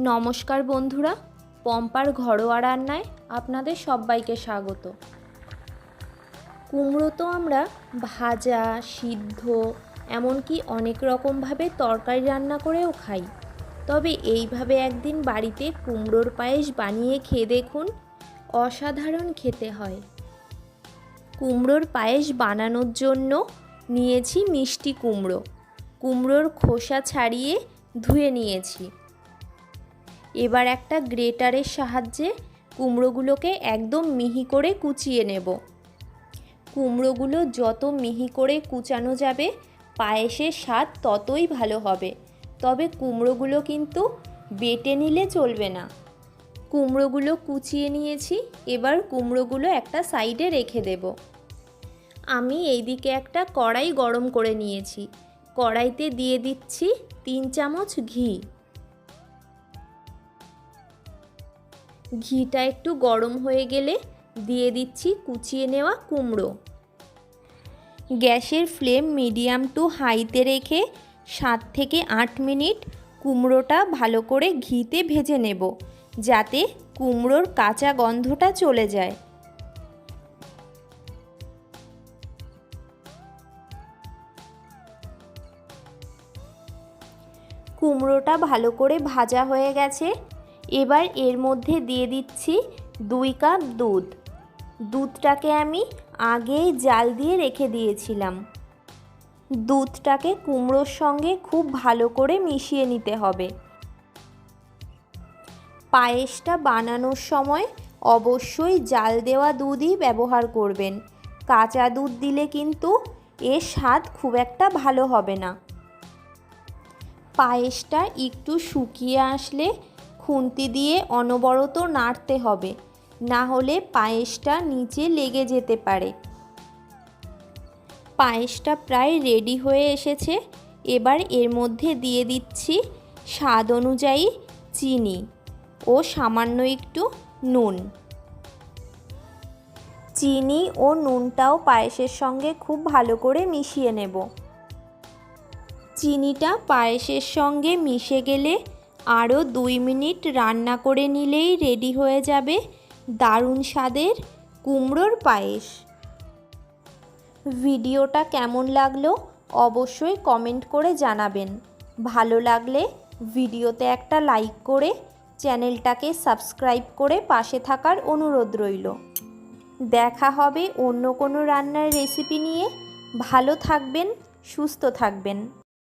নমস্কার বন্ধুরা, পম্পার ঘরোয়া রান্নায় আপনাদের সবাইকে স্বাগত। কুমড়ো তো আমরা ভাজা, সিদ্ধ, এমনকি অনেক রকমভাবে তরকারি রান্না করেও খাই। তবে এইভাবে একদিন বাড়িতে কুমড়োর পায়েস বানিয়ে খেয়ে দেখুন, অসাধারণ খেতে হয়। কুমড়োর পায়েস বানানোর জন্য নিয়েছি মিষ্টি কুমড়ো। কুমড়োর খোসা ছাড়িয়ে ধুয়ে নিয়েছি। এবার একটা গ্রেটারের সাহায্যে কুমড়োগুলোকে একদম মিহি করে কুচিয়ে নেব। কুমড়োগুলো যত মিহি করে কুচানো যাবে, পায়েসের স্বাদ ততই ভালো হবে। তবে কুমড়োগুলো কিন্তু বেটে নিলে চলবে না। কুমড়োগুলো কুচিয়ে নিয়েছি, এবার কুমড়োগুলো একটা সাইডে রেখে দেব। আমি এইদিকে একটা কড়াই গরম করে নিয়েছি। কড়াইতে দিয়ে দিচ্ছি তিন চামচ ঘি। ঘিটা একটু গরম হয়ে গেলে দিয়ে দিচ্ছি কুচিয়ে নেওয়া কুমড়ো। গ্যাসের ফ্লেম মিডিয়াম টু হাইতে রেখে সাত থেকে আট মিনিট কুমড়োটা ভালো করে ঘিতে ভেজে নেব, যাতে কুমড়োর কাঁচা গন্ধটা চলে যায়। কুমড়োটা ভালো করে ভাজা হয়ে গেছে এবার এর মধ্যে দিয়ে দিচ্ছি দুই কাপ দুধ। দুধটাকে আমি আগেই জাল দিয়ে রেখে দিয়েছিলাম। দুধটাকে কুমড়োর সঙ্গে খুব ভালো করে মিশিয়ে নিতে হবে। পায়েসটা বানানোর সময় অবশ্যই জাল দেওয়া দুধই ব্যবহার করবেন। কাঁচা দুধ দিলে কিন্তু এর স্বাদ খুব একটা ভালো হবে না। পায়েসটা একটু শুকিয়ে আসলে খুন্তি দিয়ে অনবরত নাড়তে হবে, না হলে পায়েসটা নিচে লেগে যেতে পারে। পায়েসটা প্রায় রেডি হয়ে এসেছে, এবার এর মধ্যে দিয়ে দিচ্ছি স্বাদ অনুযায়ী চিনি ও সামান্য একটু নুন। চিনি ও নুনটাও পায়েসের সঙ্গে খুব ভালো করে মিশিয়ে নেব। চিনিটা পায়েসের সঙ্গে মিশে গেলে আরও দুই মিনিট রান্না করে নিলেই রেডি হয়ে যাবে দারুণ স্বাদের কুমড়োর পায়েস। ভিডিওটা কেমন লাগল অবশ্যই কমেন্ট করে জানাবেন। ভালো লাগলে ভিডিওতে একটা লাইক করে চ্যানেলটাকে সাবস্ক্রাইব করে পাশে থাকার অনুরোধ রইল। দেখা হবে অন্য কোনো রান্নার রেসিপি নিয়ে। ভালো থাকবেন, সুস্থ থাকবেন।